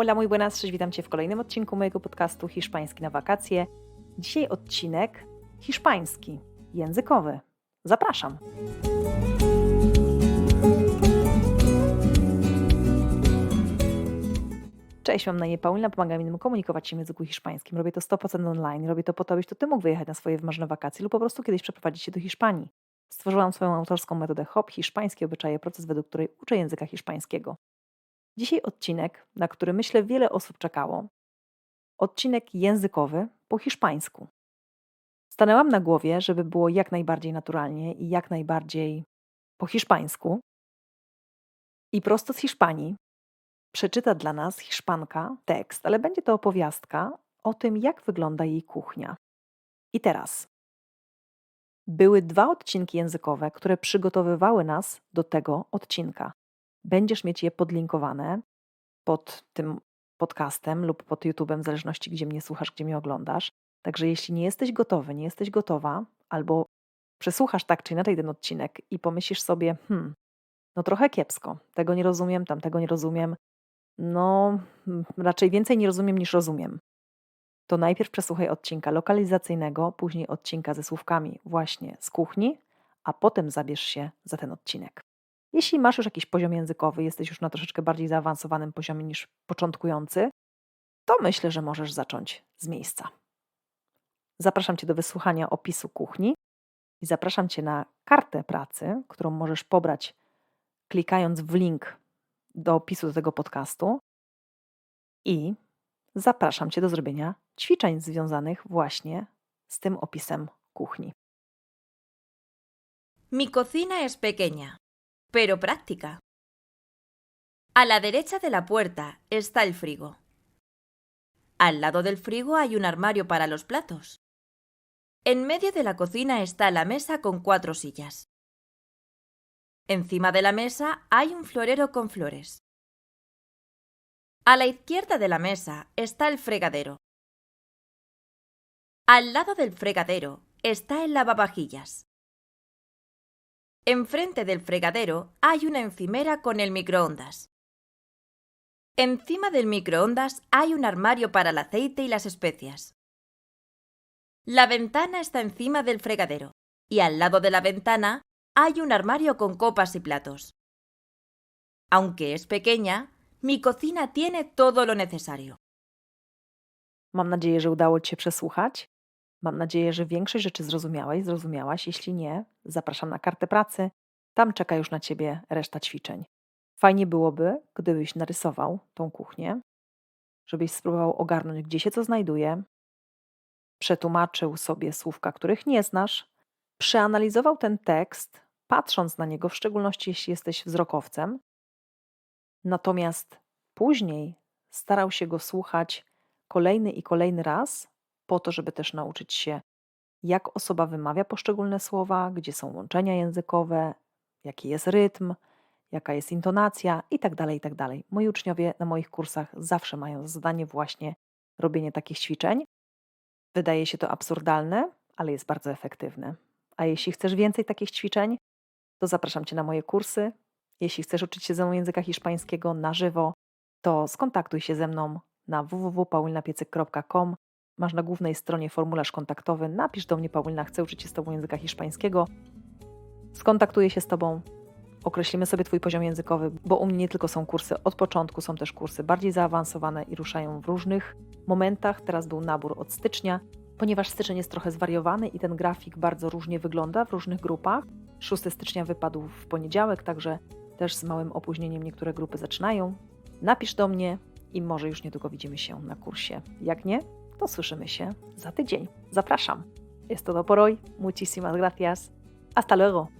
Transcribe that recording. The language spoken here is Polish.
Hola, muy buenas, cześć, witam Cię w kolejnym odcinku mojego podcastu Hiszpański na wakacje. Dzisiaj odcinek hiszpański, językowy. Zapraszam. Cześć, mam na imię Paulina, pomagam innym komunikować się w języku hiszpańskim. Robię to 100% online. Robię to po to, abyś to Ty mógł wyjechać na swoje wymarzone wakacje lub po prostu kiedyś przeprowadzić się do Hiszpanii. Stworzyłam swoją autorską metodę HOP, hiszpańskie obyczaje, proces, według której uczę języka hiszpańskiego. Dzisiaj odcinek, na który myślę wiele osób czekało. Odcinek językowy po hiszpańsku. Stanęłam na głowie, żeby było jak najbardziej naturalnie i jak najbardziej po hiszpańsku. I prosto z Hiszpanii przeczyta dla nas Hiszpanka tekst, ale będzie to opowiastka o tym, jak wygląda jej kuchnia. I teraz. Były dwa odcinki językowe, które przygotowywały nas do tego odcinka. Będziesz mieć je podlinkowane pod tym podcastem lub pod YouTube'em, w zależności gdzie mnie słuchasz, gdzie mnie oglądasz. Także jeśli nie jesteś gotowy, nie jesteś gotowa, albo przesłuchasz tak czy inaczej ten odcinek i pomyślisz sobie, hmm, no trochę kiepsko, tego nie rozumiem, tamtego nie rozumiem, no mm, raczej więcej nie rozumiem niż rozumiem. To najpierw przesłuchaj odcinka lokalizacyjnego, później odcinka ze słówkami właśnie z kuchni, a potem zabierz się za ten odcinek. Jeśli masz już jakiś poziom językowy, jesteś już na troszeczkę bardziej zaawansowanym poziomie niż początkujący, to myślę, że możesz zacząć z miejsca. Zapraszam Cię do wysłuchania opisu kuchni i zapraszam Cię na kartę pracy, którą możesz pobrać klikając w link do opisu do tego podcastu. I zapraszam Cię do zrobienia ćwiczeń związanych właśnie z tym opisem kuchni. Mi cocina es pequeña, pero práctica. A la derecha de la puerta está el frigo. Al lado del frigo hay un armario para los platos. En medio de la cocina está la mesa con cuatro sillas. Encima de la mesa hay un florero con flores. A la izquierda de la mesa está el fregadero. Al lado del fregadero está el lavavajillas. Enfrente del fregadero hay una encimera con el microondas. Encima del microondas hay un armario para el aceite y las especias. La ventana está encima del fregadero y al lado de la ventana hay un armario con copas y platos. Aunque es pequeña, mi cocina tiene todo lo necesario. Mam nadzieję, że większość rzeczy zrozumiałeś, zrozumiałaś. Jeśli nie, zapraszam na kartę pracy. Tam czeka już na Ciebie reszta ćwiczeń. Fajnie byłoby, gdybyś narysował tą kuchnię, żebyś spróbował ogarnąć, gdzie się co znajduje, przetłumaczył sobie słówka, których nie znasz, przeanalizował ten tekst, patrząc na niego, w szczególności jeśli jesteś wzrokowcem, natomiast później starał się go słuchać kolejny i kolejny raz, po to, żeby też nauczyć się, jak osoba wymawia poszczególne słowa, gdzie są łączenia językowe, jaki jest rytm, jaka jest intonacja itd. tak itd. Tak Moi uczniowie na moich kursach zawsze mają za zadanie właśnie robienie takich ćwiczeń. Wydaje się to absurdalne, ale jest bardzo efektywne. A jeśli chcesz więcej takich ćwiczeń, to zapraszam Cię na moje kursy. Jeśli chcesz uczyć się ze mną języka hiszpańskiego na żywo, to skontaktuj się ze mną na www.paulinapiecyk.com. Masz na głównej stronie formularz kontaktowy. Napisz do mnie, Paulina, chcę uczyć się z Tobą języka hiszpańskiego. Skontaktuję się z Tobą, określimy sobie Twój poziom językowy, bo u mnie nie tylko są kursy od początku, są też kursy bardziej zaawansowane i ruszają w różnych momentach. Teraz był nabór od stycznia, ponieważ styczeń jest trochę zwariowany i ten grafik bardzo różnie wygląda w różnych grupach. 6 stycznia wypadł w poniedziałek, także też z małym opóźnieniem niektóre grupy zaczynają. Napisz do mnie i może już niedługo widzimy się na kursie. Jak nie, to słyszymy się za tydzień. Zapraszam. Jest to do por hoy. Muchísimas gracias. Hasta luego.